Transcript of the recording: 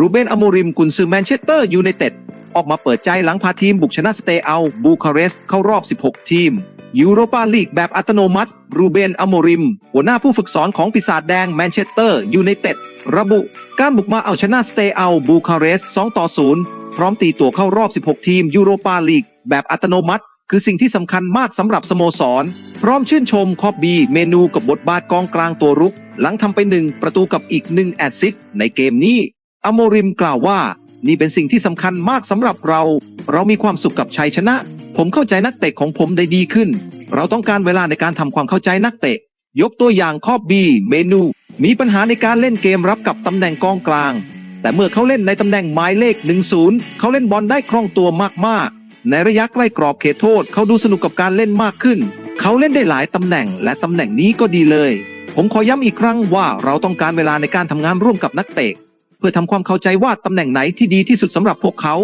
รูเบนอโมริมกุนซือแมนเชสเตอร์ยูไนเต็ดออกมาเปิดใจหลังพาทีมบุกชนะสเตย์เอาบูคาเรสต์เข้ารอบ 16 ทีมยูโรปาลีกแบบอัตโนมัติ รูเบนอโมริม หัวหน้าผู้ฝึกสอนของปีศาจแดงแมนเชสเตอร์ยูไนเต็ดระบุ การบุกมาเอาชนะสเตย์เอาบูคาเรสต์2ต่อ 0 พร้อมตีตัวเข้ารอบ 16 ทีมยูโรปาลีกแบบอัตโนมัติ คือสิ่งที่สำคัญมากสำหรับสโมสร พร้อมชื่นชมคอบบีเมนูกับบทบาทกองกลางตัวรุก หลังทำไปหนึ่งประตูกับอีกหนึ่งแอดซิสในเกมนี้ อโมริมกล่าวว่า นี่เป็นสิ่งที่สำคัญมากสำหรับเรา เรามีความสุขกับชัยชนะ ผมเข้าใจนักเตะของผมได้ดีขึ้น เราต้องการเวลาในการทำความเข้าใจนักเตะ ยกตัวอย่างคอบบีเมนู มีปัญหาในการเล่นเกมรับกับตำแหน่งกองกลาง แต่เมื่อเขาเล่นในตำแหน่งหมายเลข 10 เขาเล่นบอลได้คล่องตัวมากๆ ในระยะใกล้กรอบเขตโทษ เขาดูสนุกกับการเล่นมากขึ้น เขาเล่นได้หลายตำแหน่ง และตำแหน่งนี้ก็ดีเลย ผมขอย้ำอีกครั้งว่าเราต้องการเวลาในการทำงานร่วมกับนักเตะ เพื่อทำความเข้าใจว่าตำแหน่งไหนที่ดีที่สุดสำหรับพวกเขา